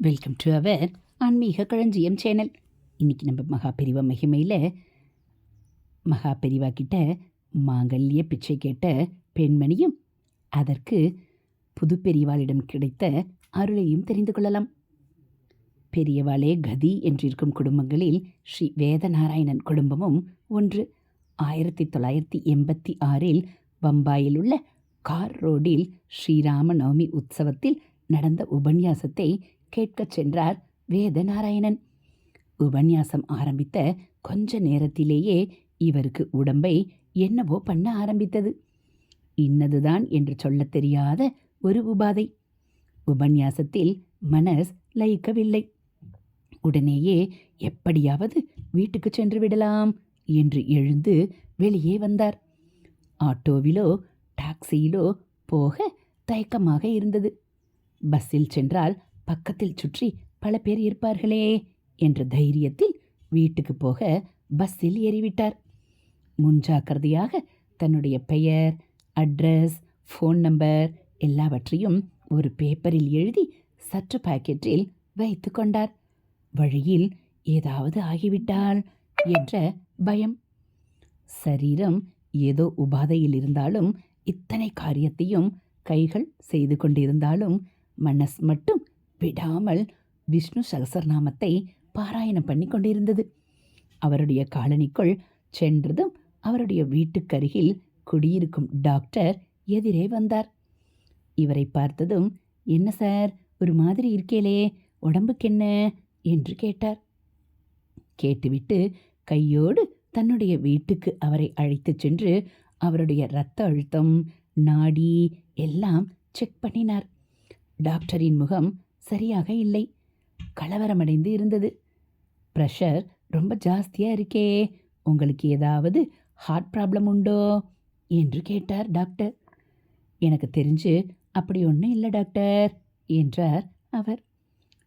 Welcome to our ஆன்மீக களஞ்சியம் channel. இன்றைக்கி நம்ம மகா பெரிவா மகிமையில் மகா பெரிவா கிட்ட மாங்கல்ய பிச்சை கேட்ட பெண்மணியும் அதற்கு புது பெரியவாளிடம் கிடைத்த அருளையும் தெரிந்து கொள்ளலாம். பெரியவாளே கதி என்றிருக்கும் குடும்பங்களில் ஸ்ரீ வேதநாராயணன் குடும்பமும் ஒன்று. ஆயிரத்தி தொள்ளாயிரத்தி எண்பத்தி ஆறில் பம்பாயில் உள்ள கார் ரோடில் ஸ்ரீராம நவமி உற்சவத்தில் நடந்த உபன்யாசத்தை கேட்கச் சென்றார் வேதநாராயணன். உபன்யாசம் ஆரம்பித்த கொஞ்ச நேரத்திலேயே இவருக்கு உடம்பை என்னவோ பண்ண ஆரம்பித்தது. இன்னதுதான் என்று சொல்லத் தெரியாத ஒரு உபாதை. உபன்யாசத்தில் மனஸ் லயிக்கவில்லை. உடனேயே எப்படியாவது வீட்டுக்கு சென்று விடலாம் என்று எழுந்து வெளியே வந்தார். ஆட்டோவிலோ டாக்ஸியிலோ போக தயக்கமாக இருந்தது. பஸ்ஸில் சென்றால் பக்கத்தில் சுற்றி பல பேர் இருப்பார்களே என்ற தைரியத்தில் வீட்டுக்கு போக பஸ்ஸில் ஏறிவிட்டார். முன்ஜாக்கிரதையாக தன்னுடைய பெயர் அட்ரஸ் ஃபோன் நம்பர் எல்லாவற்றையும் ஒரு பேப்பரில் எழுதி சற்று பாக்கெட்டில் வைத்து கொண்டார். வழியில் ஏதாவது ஆகிவிட்டால் என்ற பயம். சரீரம் ஏதோ உபாதையில் இருந்தாலும் இத்தனை காரியத்தையும் கைகள் செய்து கொண்டிருந்தாலும் மனஸ் மட்டும் விடாமல் விஷ்ணு சகசரநாமத்தை பாராயணம் பண்ணி கொண்டிருந்தது. அவருடைய காலனிக்குள் சென்றதும் அவருடைய வீட்டுக்கருகில் குடியிருக்கும் டாக்டர் எதிரே வந்தார். இவரை பார்த்ததும் என்ன சார் ஒரு மாதிரி இருக்கேலே உடம்புக்கென்ன? என்று கேட்டார். கேட்டுவிட்டு கையோடு தன்னுடைய வீட்டுக்கு அவரை அழைத்துச் சென்று அவருடைய இரத்த அழுத்தம் நாடி எல்லாம் செக் பண்ணினார். டாக்டரின் முகம் சரியாக இல்லை. கலவரமடைந்து இருந்தது. ப்ரெஷர் ரொம்ப ஜாஸ்தியாக இருக்கே உங்களுக்கு ஏதாவது ஹார்ட் ப்ராப்ளம் உண்டோ? என்று கேட்டார் டாக்டர். எனக்கு தெரிஞ்சு அப்படி ஒன்றும் இல்லை டாக்டர் என்றார் அவர்.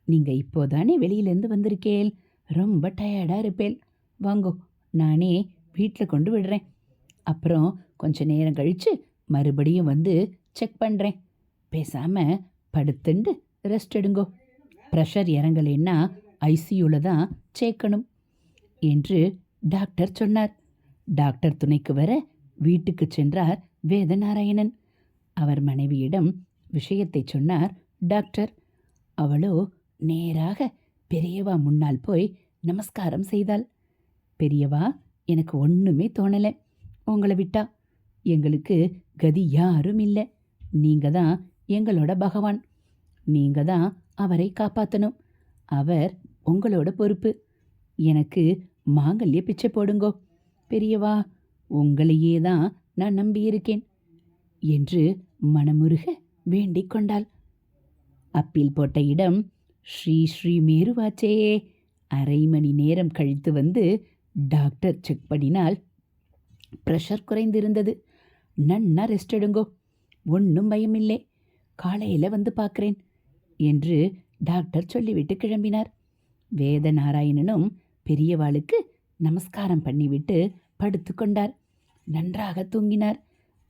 நீங்கள் இப்போதானே வெளியிலேருந்து வந்திருக்கேல் ரொம்ப டயர்டாக இருப்பேன் வாங்கோ நானே வீட்டில் கொண்டு விடுறேன். அப்புறம் கொஞ்ச நேரம் கழித்து மறுபடியும் வந்து செக் பண்ணுறேன் பேசாமல் படுத்துண்டு ரெஸ்ட் எடுங்கோ. ப்ரெஷர் இறங்கலைன்னா ஐசியூவில் தான் சேர்க்கணும் என்று டாக்டர் சொன்னார். டாக்டர் துணைக்கு வர வீட்டுக்கு சென்றார் வேதநாராயணன். அவர் மனைவியிடம் விஷயத்தை சொன்னார் டாக்டர். அவளோ நேராக பெரியவா முன்னால் போய் நமஸ்காரம் செய்தாள். பெரியவா எனக்கு ஒன்றுமே தோணலை. உங்களை விட்டா. எங்களுக்கு கதி யாரும் இல்லை. நீங்கள் தான் எங்களோட பகவான். நீங்கள் தான் அவரை காப்பாற்றணும் அவர் உங்களோட பொறுப்பு. எனக்கு மாங்கல்ய பிச்சை போடுங்கோ. பெரியவா உங்களையே தான் நான் நம்பியிருக்கேன் என்று மனமுருக வேண்டிக் கொண்டாள். அப்பீல் போட்ட இடம் ஸ்ரீ ஸ்ரீ மேருவாச்சே. அரை மணி நேரம் கழித்து வந்து டாக்டர் செக் பண்ணினால் ப்ரெஷர் குறைந்திருந்தது. நன்னா ரெஸ்ட் எடுங்கோ. ஒன்றும் பயமில்லை. காலையில் வந்து பார்க்குறேன் என்று டாக்டர் சொல்லிவிட்டு கிளம்பினார். வேதநாராயணனும் பெரியவாளுக்கு நமஸ்காரம் பண்ணிவிட்டு படுத்து கொண்டார். நன்றாக தூங்கினார்.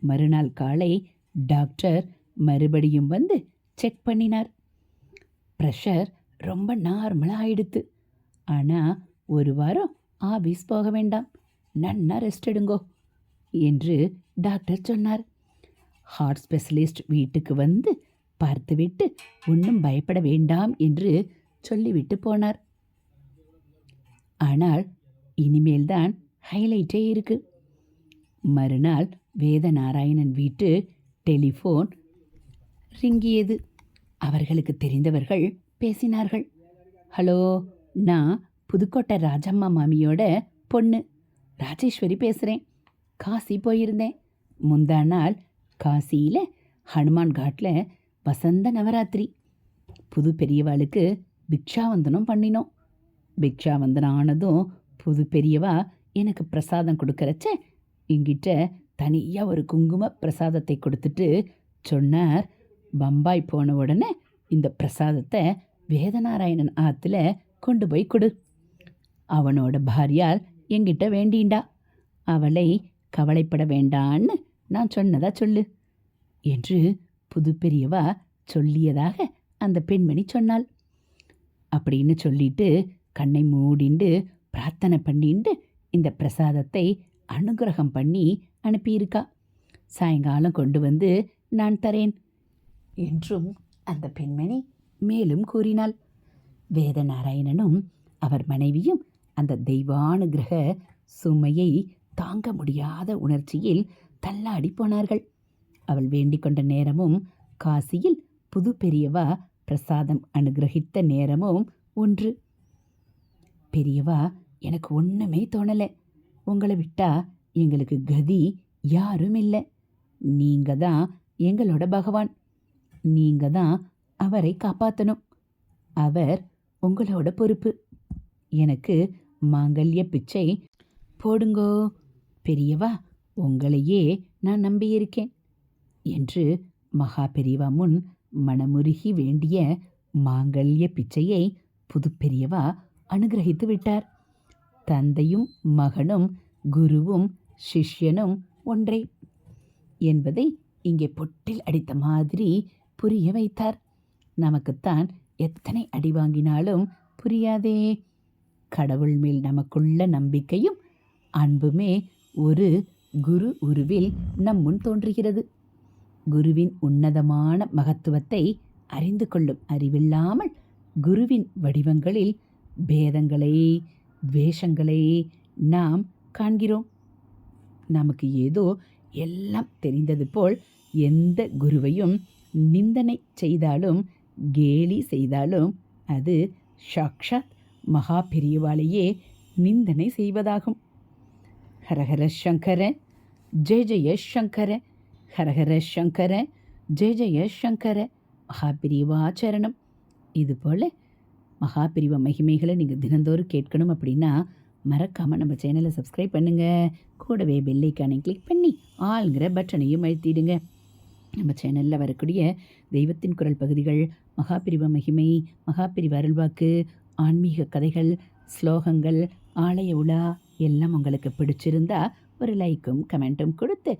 மறுநாள் காலை டாக்டர் மறுபடியும் வந்து செக் பண்ணினார். ப்ரெஷர் ரொம்ப நார்மலாக ஆயிடுத்து. ஆனால் ஒரு வாரம் ஆபீஸ் போக வேண்டாம். நன்னா ரெஸ்ட் எடுங்கோ என்று டாக்டர் சொன்னார். ஹார்ட் ஸ்பெஷலிஸ்ட் வீட்டுக்கு வந்து பார்த்துவிட்டு ஒன்றும் பயப்பட வேண்டாம் என்று சொல்லிவிட்டு போனார். ஆனால் இனிமேல்தான் ஹைலைட்டே இருக்கு. மறுநாள் வேதநாராயணன் வீட்டு டெலிஃபோன் ரிங்கியது. அவர்களுக்கு தெரிந்தவர்கள் பேசினார்கள். ஹலோ நான் புதுக்கோட்டை ராஜம்மா மாமியோட பொண்ணு. ராஜேஸ்வரி பேசுகிறேன் காசி போயிருந்தேன். முந்தா நாள் காசியில் ஹனுமான் காட்டில் வசந்த நவராத்திரி. புது பெரியவாளுக்கு பிக்ஷாவந்தனம் பண்ணினோம். பிக்ஷாவந்தனம் ஆனதும் புது பெரியவா எனக்கு பிரசாதம் கொடுக்கறச்ச என்கிட்ட தனியாக ஒரு குங்கும பிரசாதத்தை கொடுத்துட்டு சொன்னார். பம்பாய் போன உடனே இந்த பிரசாதத்தை வேதநாராயணன் ஆற்றுல கொண்டு போய் கொடு. அவனோட பாரியால் என்கிட்ட வேண்டிண்டா. அவளை கவலைப்பட வேண்டான்னு நான் சொன்னதா சொல்லு என்று புது பெரியவா சொல்லியதாக அந்த பெண்மணி சொன்னாள். அப்படின்னு சொல்லிட்டு கண்ணை மூடிண்டு பிரார்த்தனை பண்ணிண்டு இந்த பிரசாதத்தை அனுகிரகம் பண்ணி அனுப்பியிருக்கா. சாயங்காலம் கொண்டு வந்து நான் தரேன் என்றும் அந்த பெண்மணி மேலும் கூறினாள். வேதநாராயணனும் அவர் மனைவியும் அந்த தெய்வானுகிரக சுமையை தாங்க முடியாத உணர்ச்சியில் தள்ளாடி போனார்கள். அவள் வேண்டிக்கொண்ட நேரமும் காசியில் புது பெரியவா பிரசாதம் அனுகிரகித்த நேரமும் ஒன்று. பெரியவா எனக்கு ஒன்றுமே தோணலை. உங்களை விட்டா எங்களுக்கு கதி யாரும் இல்லை நீங்க தான் எங்களோட பகவான். நீங்க தான் அவரை காப்பாற்றணும் அவர் உங்களோட பொறுப்பு. எனக்கு மாங்கல்ய பிச்சை போடுங்கோ. பெரியவா உங்களையே நான் நம்பியிருக்கேன். என்று மகா பெரியவா முன் மனமுருகி வேண்டிய மாங்கல்ய பிச்சையை புதுப்பெரியவா அனுகிரகித்து விட்டார். தந்தையும் மகனும் குருவும் சிஷ்யனும் ஒன்றே என்பதை இங்கே பொட்டில் அடித்த மாதிரி புரிய வைத்தார். நமக்குத்தான் எத்தனை அடி வாங்கினாலும் புரியாதே. கடவுள் மேல் நமக்குள்ள நம்பிக்கையும் அன்புமே ஒரு குரு உருவில் நம் முன் தோன்றுகிறது. குருவின் உன்னதமான மகத்துவத்தை அறிந்து கொள்ளும் அறிவில்லாமல் குருவின் வடிவங்களில் பேதங்களை வேஷங்களை நாம் காண்கிறோம். நமக்கு ஏதோ எல்லாம் தெரிந்தது போல் எந்த குருவையும் நிந்தனை செய்தாலும் கேலி செய்தாலும் அது சாக்ஷாத் மகா பெரியவாளையே நிந்தனை செய்வதாகும். ஹரஹர சங்கர ஜெய ஜெய சங்கர ஹரஹர சங்கர ஜெய ஜெய சங்கர மகாபிரிவாச்சரணம் இதுபோல் மகாபிரிவ மகிமைகளை நீங்கள் தினந்தோறும் கேட்கணும் அப்படின்னா மறக்காமல் நம்ம சேனலை சப்ஸ்கிரைப் பண்ணுங்கள் கூடவே பெல்லைக்கானை கிளிக் பண்ணி ஆளுங்கிற பட்டனையும் அழுத்திடுங்க. நம்ம சேனலில் வரக்கூடிய தெய்வத்தின் குரல் பகுதிகள் மகாபிரிவ மகிமை மகாபிரிவ அருள்வாக்கு ஆன்மீக கதைகள் ஸ்லோகங்கள் ஆலய உலா எல்லாம் உங்களுக்கு பிடிச்சிருந்தா ஒரு லைக்கும் கமெண்ட்டும் கொடுத்து